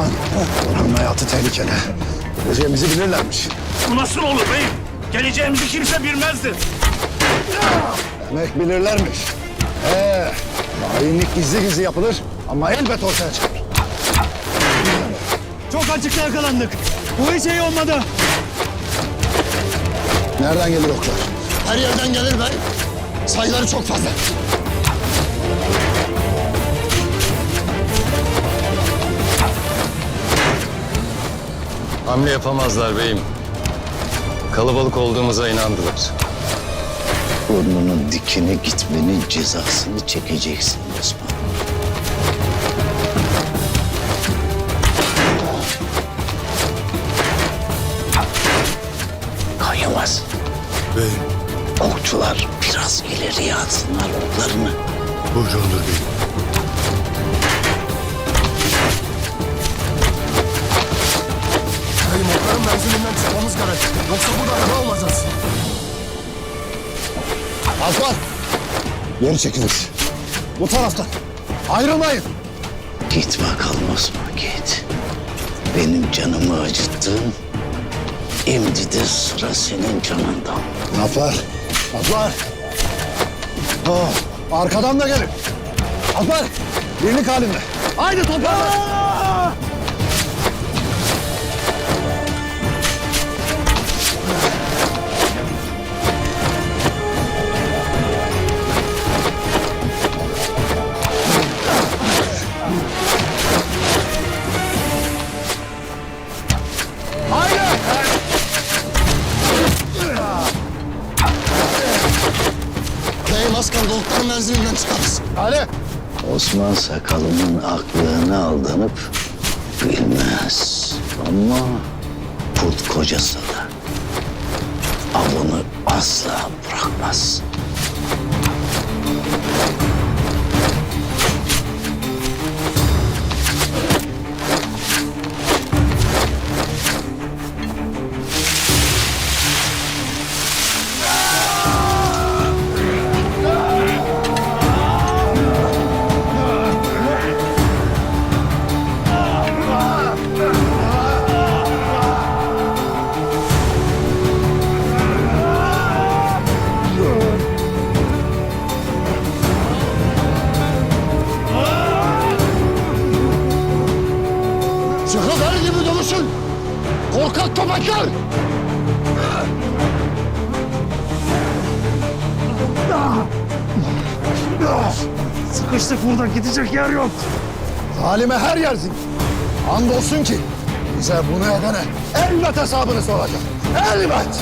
Osman, oranın hayatı tehlikeli. Geleceğimizi bilirlermiş. Bu nasıl olur beyim? Geleceğimizi kimse bilmezdi. Demek bilirlermiş. Ee, hainlik gizli gizli yapılır ama elbet ortaya çıkar. Çok açıkta yakalandık. Bu hiç iyi olmadı. Nereden gelir oklar? Her yerden gelir bey. Sayıları çok fazla. Hamle yapamazlar beyim. Kalabalık olduğumuza inandılar. Burnunun dikine gitmenin cezasını çekeceksin Osman. Kayamaz. Beyim, Okçular biraz ileriye atsınlar oklarını. buyurundur beyim. Beyim Alklar, geri çekiliriz. Bu taraftan. Ayrılmayın. Git bakalım Osman git. Benim canımı acıttın. Şimdi de sıra senin canından. Atlar, atlar. Oh, arkadan da gelin. Atlar, birlik halinde. Haydi toparlan. Beyim az kaldı menzilinden çıkarız. Hadi. Osman sakalının aklına aldanıp bilmez. Ama kurt kocası da avını asla bırakmaz. Korkak topaklar! Sıkıştık burada, gidecek yer yok. Halime her yersin. Andolsun ki bize bunu edene elbet hesabını soracak. Elbet!